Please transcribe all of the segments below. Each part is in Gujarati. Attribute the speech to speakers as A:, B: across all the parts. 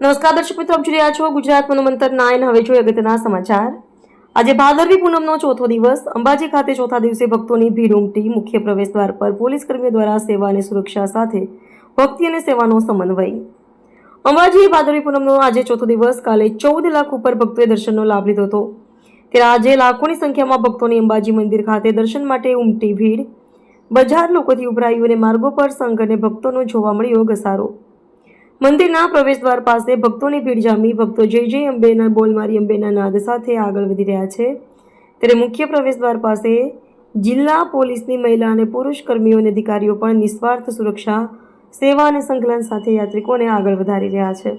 A: નમસ્કાર દર્શક મિત્રો, આપ જોઈ રહ્યા છો ગુજરાત મનોમંતર નાયન હવે જોઈએ અગત્યના સમાચાર. આજે ભાદરવી પૂનમનો ચોથો દિવસ. અંબાજી ખાતે ચોથા દિવસે ભક્તોની ભીડ ઉમટી. મુખ્ય પ્રવેશ દ્વાર પર પોલીસ કર્મીઓ દ્વારા સેવા અને સુરક્ષા સાથે ભક્તિ અને સેવાનો સમન્વય. અંબાજી ભાદરવી પૂનમનો આજે ચોથો દિવસ. કાલે ચૌદ લાખ ઉપર ભક્તોએ દર્શનનો લાભ લીધો હતો. ત્યારે આજે લાખોની સંખ્યામાં ભક્તોની અંબાજી મંદિર ખાતે દર્શન માટે ઉમટી ભીડ. બજાર લોકોથી ઉભરાયું અને માર્ગો પર સંઘ અને ભક્તોનો જોવા મળ્યો ઘસારો. મંદિરના પ્રવેશ દ્વાર પાસે ભક્તોની ભીડ જામી. ભક્તો જય જય અંબેના બોલ મારી અંબેના નાદ સાથે આગળ વધી રહ્યા છે. ત્યારે મુખ્ય પ્રવેશ દ્વાર પાસે જિલ્લા પોલીસની મહિલા અને પુરુષ કર્મીઓ અને અધિકારીઓ પણ નિસ્વાર્થ સુરક્ષા, સેવા અને સંકલન સાથે યાત્રિકોને આગળ વધારી રહ્યા છે.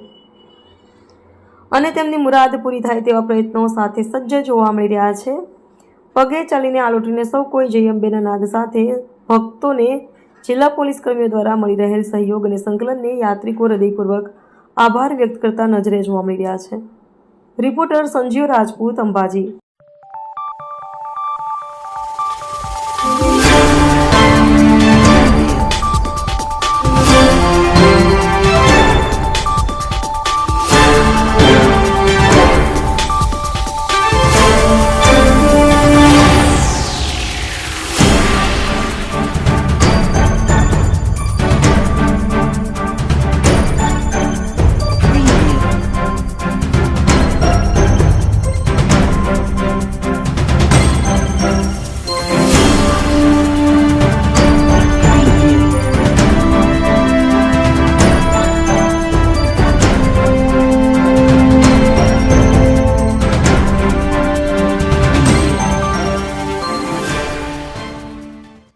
A: અને તેમની મુરાદ પૂરી થાય તેવા પ્રયત્નો સાથે સજ્જ જોવા મળી રહ્યા છે. પગે ચાલીને આલોટીને સૌ કોઈ જય અંબેના નાદ સાથે ભક્તોને જિલ્લા પોલીસ કર્મીઓ દ્વારા મળી રહેલ સહયોગ અને સંકલનને યાત્રિકો હૃદયપૂર્વક આભાર વ્યક્ત કરતા નજરે જોવા મળી રહ્યા છે. રિપોર્ટર સંજીવ રાજપૂત અંબાજી.